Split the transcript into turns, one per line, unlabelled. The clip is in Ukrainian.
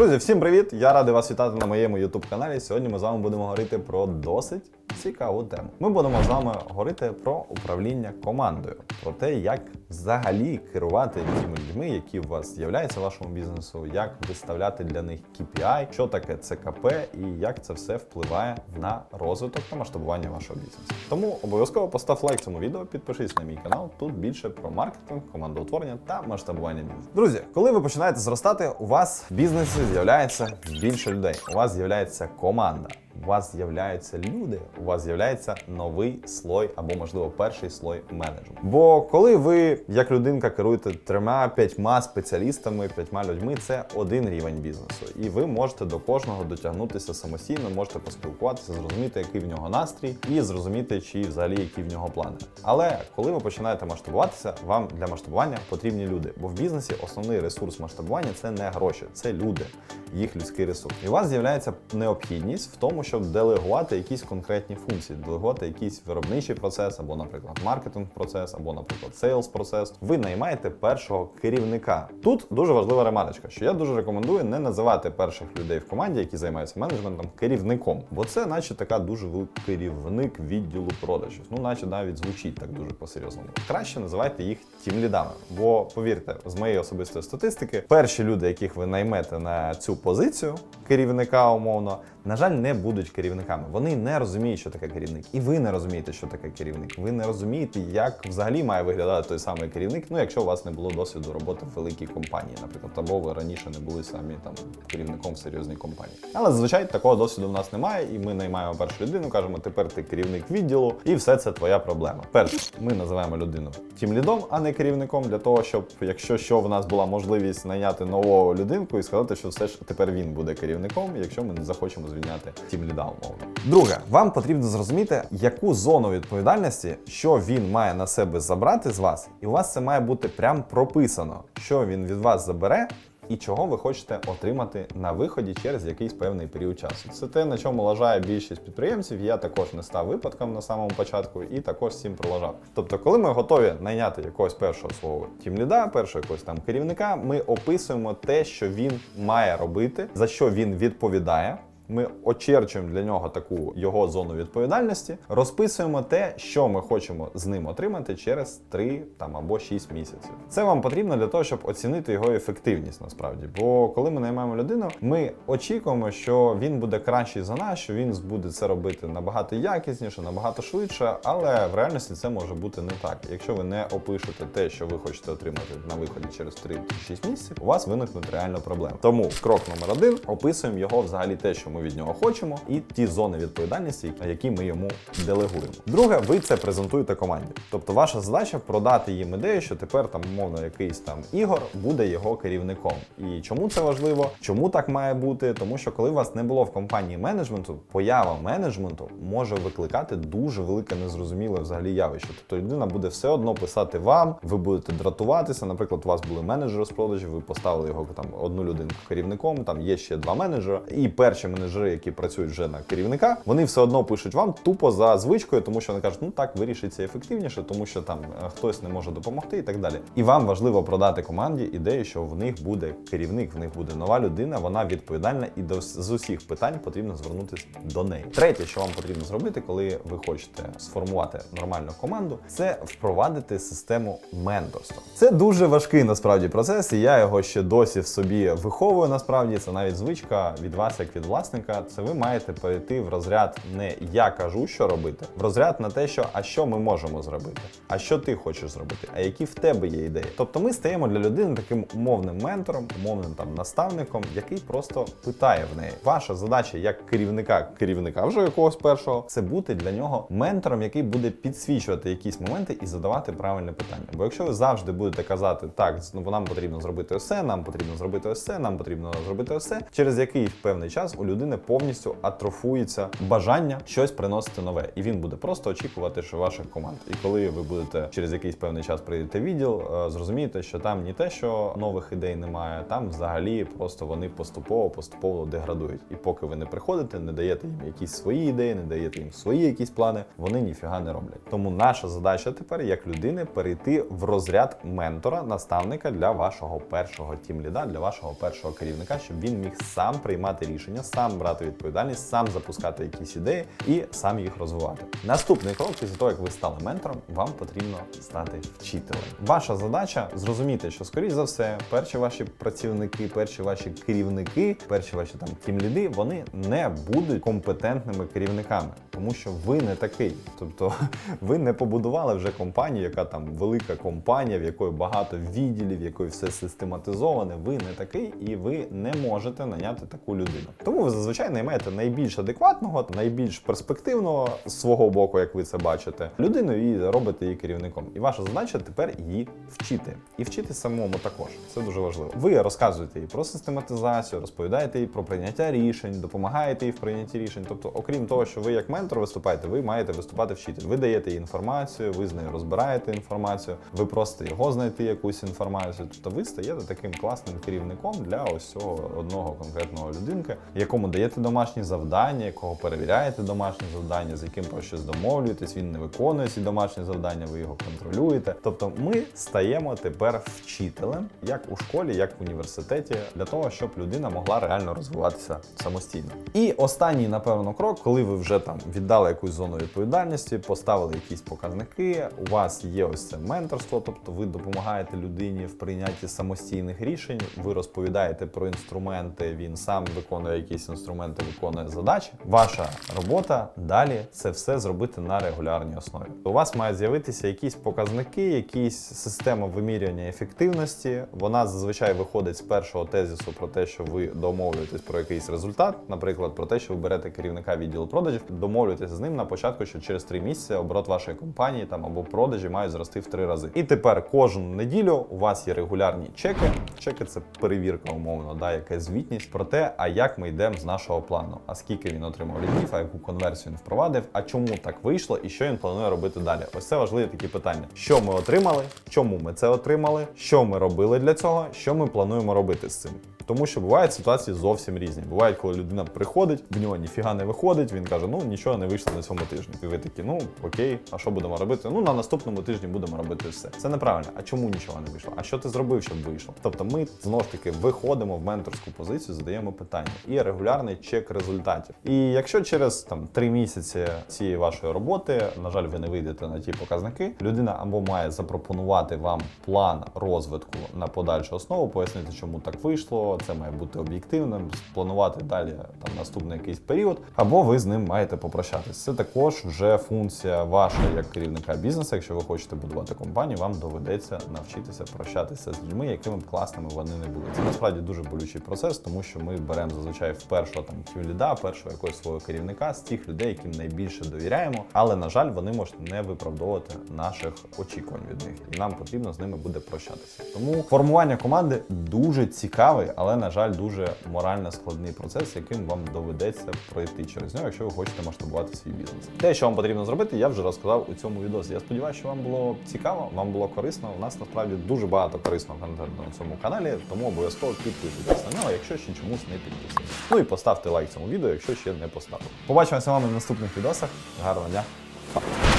Друзі, всім привіт! Я радий вас вітати на моєму youtube каналі. Сьогодні ми з вами будемо говорити про досить цікаву тему. Ми будемо з вами говорити про управління командою, про те, як взагалі керувати тими людьми, які у вас з'являються в вашому бізнесу, як виставляти для них KPI, що таке ЦКП і як це все впливає на розвиток та масштабування вашого бізнесу. Тому обов'язково постав лайк цьому відео, підпишись на мій канал. Тут більше про маркетинг, командоутворення та масштабування бізнесу. Друзі, коли ви починаєте зростати, у вас в бізнесі з'являється більше людей. У вас з'являється команда. У вас з'являються люди, у вас з'являється новий слой або, можливо, перший слой менеджменту. Бо коли ви, як людинка, керуєте трьома п'ятьма спеціалістами, п'ятьма людьми, це один рівень бізнесу, і ви можете до кожного дотягнутися самостійно, можете поспілкуватися, зрозуміти, який в нього настрій, і зрозуміти, чи взагалі які в нього плани. Але коли ви починаєте масштабуватися, вам для масштабування потрібні люди. Бо в бізнесі основний ресурс масштабування це не гроші, це люди, їх людський ресурс. І у вас з'являється необхідність в тому, щоб делегувати якісь конкретні функції, делегувати якийсь виробничий процес, або, наприклад, маркетинг процес, або, наприклад, сейлс процес. Ви наймаєте першого керівника. Тут дуже важлива ремарочка, що я дуже рекомендую не називати перших людей в команді, які займаються менеджментом, керівником, бо це, наче, така дуже велика керівник відділу продажів. Ну, наче навіть звучить так дуже по-серйозному. Краще називайте їх тімлідами. Бо повірте, з моєї особистої статистики, перші люди, яких ви наймете на цю позицію керівника, умовно, на жаль, не будуть керівниками. Вони не розуміють, що таке керівник, і ви не розумієте, що таке керівник. Ви не розумієте, як взагалі має виглядати той самий керівник. Ну, якщо у вас не було досвіду роботи в великій компанії, наприклад, або ви раніше не були самі там керівником в серйозній компанії. Але зазвичай такого досвіду в нас немає, і ми наймаємо першу людину, кажемо, тепер ти керівник відділу, і все це твоя проблема. Перше, ми називаємо людину тімлідом, а не керівником, для того, щоб якщо що в нас була можливість найняти нову людинку і сказати, що все ж тепер він буде керівником, якщо ми не захочемо звільняти тім ліда умовно. Друге, вам потрібно зрозуміти, яку зону відповідальності, що він має на себе забрати з вас, і у вас це має бути прям прописано, що він від вас забере. І чого ви хочете отримати на виході через якийсь певний період часу. Це те, на чому лажає більшість підприємців. Я також не став випадком на самому початку і також цим пролажав. Тобто, коли ми готові найняти якогось першого свого тімліда, першого якогось там керівника, ми описуємо те, що він має робити, за що він відповідає. Ми очерчуємо для нього таку його зону відповідальності, розписуємо те, що ми хочемо з ним отримати через 3 там або 6 місяців. Це вам потрібно для того, щоб оцінити його ефективність насправді. Бо коли ми наймаємо людину, ми очікуємо, що він буде кращий за нас, що він буде це робити набагато якісніше, набагато швидше, але в реальності це може бути не так. Якщо ви не опишете те, що ви хочете отримати на виході через 3-6 місяців, у вас виникнуть реально проблеми. Тому крок номер один описуємо його взагалі те, що ми від нього хочемо, і ті зони відповідальності, які ми йому делегуємо. Друге, ви це презентуєте команді. Тобто, ваша задача продати їм ідею, що тепер там умовно якийсь там ігор буде його керівником. І чому це важливо? Чому так має бути? Тому що коли вас не було в компанії менеджменту, поява менеджменту може викликати дуже велике незрозуміле взагалі явище. Тобто людина буде все одно писати вам, ви будете дратуватися. Наприклад, у вас були менеджери з продажів, ви поставили його там одну людинку керівником, там є ще два менеджери, і перші менеджери, які працюють вже на керівника, вони все одно пишуть вам тупо за звичкою, тому що вони кажуть, ну так вирішиться ефективніше, тому що там е, хтось не може допомогти і так далі. І вам важливо продати команді ідею, що в них буде керівник, в них буде нова людина, вона відповідальна і до з усіх питань потрібно звернутися до неї. Третє, що вам потрібно зробити, коли ви хочете сформувати нормальну команду, це впровадити систему менторства. Це дуже важкий насправді процес, і я його ще досі в собі виховую. Насправді це навіть звичка від вас, як від власника. Це ви маєте перейти в розряд не я кажу, що робити, в розряд на те, що а що ми можемо зробити, а що ти хочеш зробити, а які в тебе є ідеї. Тобто ми стаємо для людини таким умовним ментором, умовним там наставником, який просто питає в неї. Ваша задача як керівника, керівника вже якогось першого, це бути для нього ментором, який буде підсвічувати якісь моменти і задавати правильне питання. Бо якщо ви завжди будете казати, так, ну нам потрібно зробити це, нам потрібно зробити це, нам потрібно зробити це, через який певний час у людини людини повністю атрофується бажання щось приносити нове, і він буде просто очікувати, що ваших команд. І коли ви будете через якийсь певний час прийдете в відділ, е, зрозумієте, що там не те, що нових ідей немає, там взагалі просто вони поступово поступово деградують. І поки ви не приходите, не даєте їм якісь свої ідеї, не даєте їм свої якісь плани, вони ніфіга не роблять. Тому наша задача тепер, як людини, перейти в розряд ментора, наставника для вашого першого тімліда, для вашого першого керівника, щоб він міг сам приймати рішення, сам брати відповідальність, сам запускати якісь ідеї і сам їх розвивати. Наступний крок, після того, як ви стали ментором, вам потрібно стати вчителем. Ваша задача зрозуміти, що скоріш за все, перші ваші працівники, перші ваші керівники, перші ваші там тімліди, вони не будуть компетентними керівниками, тому що ви не такий. Тобто ви не побудували вже компанію, яка там велика компанія, в якої багато відділів, в якої все систематизоване. Ви не такий, і ви не можете наняти таку людину. Тому ви зазвичай наймаєте найбільш адекватного, найбільш перспективного з свого боку, як ви це бачите, людину і робите її керівником. І ваша задача тепер її вчити. І вчити самому також. Це дуже важливо. Ви розказуєте їй про систематизацію, розповідаєте їй про прийняття рішень, допомагаєте їй в прийнятті рішень. Тобто, окрім того, що ви як ментор виступаєте, ви маєте виступати вчитель. Ви даєте їй інформацію, ви з нею розбираєте інформацію, ви просите його знайти якусь інформацію. Тобто ви стаєте таким класним керівником для ось цього одного конкретного людинки, якому даєте домашні завдання, якого перевіряєте домашні завдання, з яким про щось домовлюєтесь, він не виконує ці домашні завдання, ви його контролюєте. Тобто, ми стаємо тепер вчителем, як у школі, як в університеті, для того, щоб людина могла реально розвиватися самостійно. І останній, напевно, крок, коли ви вже там віддали якусь зону відповідальності, поставили якісь показники. У вас є ось це менторство, тобто ви допомагаєте людині в прийнятті самостійних рішень. Ви розповідаєте про інструменти. Він сам виконує якісь інструменти, виконує задачі. Ваша робота далі це все зробити на регулярній основі. У вас мають з'явитися якісь показники, якісь система вимірювання ефективності. Вона зазвичай виходить з першого тезису про те, що ви домовлюєтесь про якийсь результат, наприклад, про те, що ви берете керівника відділу продажів, домовлюєтеся з ним на початку, що через три місяці оборот вашої компанії там або продажі мають зрости в три рази. І тепер кожну неділю у вас є регулярні чеки. Чеки це перевірка, умовно, да, якась звітність про те, а як ми йдемо з нашого плану, а скільки він отримав лідів, а яку конверсію він впровадив, а чому так вийшло, і що він планує робити далі. Ось це важливі такі питання: що ми отримали, чому ми це отримали, що ми робили для цього, що ми плануємо робити з цим. Тому що бувають ситуації зовсім різні. Бувають, коли людина приходить, в нього ніфіга не виходить. Він каже: ну нічого не вийшло на цьому тижні. І ви такі, ну окей, а що будемо робити? Ну на наступному тижні будемо робити все. Це неправильно. А чому нічого не вийшло? А що ти зробив, щоб вийшло? Тобто, ми знову ж таки виходимо в менторську позицію, задаємо питання і регулярний чек результатів. І якщо через там три місяці цієї вашої роботи, на жаль, ви не вийдете на ті показники, людина або має запропонувати вам план розвитку на подальшу основу, пояснити, чому так вийшло. Це має бути об'єктивним, спланувати далі там наступний якийсь період, або ви з ним маєте попрощатись. Це також вже функція ваша як керівника бізнесу. Якщо ви хочете будувати компанію, вам доведеться навчитися прощатися з людьми, якими б класними вони не були. Це насправді дуже болючий процес, тому що ми беремо зазвичай в першого там тімліда, першого якогось свого керівника з тих людей, яким найбільше довіряємо. Але на жаль, вони можуть не виправдовувати наших очікувань від них, і нам потрібно з ними буде прощатися. Тому формування команди дуже цікавий, але на жаль, дуже морально складний процес, яким вам доведеться пройти через нього, якщо ви хочете масштабувати свій бізнес. Те, що вам потрібно зробити, я вже розказав у цьому відео. Я сподіваюся, що вам було цікаво, вам було корисно. У нас насправді дуже багато корисного контенту на цьому каналі, тому обов'язково підписуйтесь на нього, якщо ще чомусь не підписані. Ну і поставте лайк цьому відео, якщо ще не поставили. Побачимося з вами в наступних відосах. Гарного дня. Па!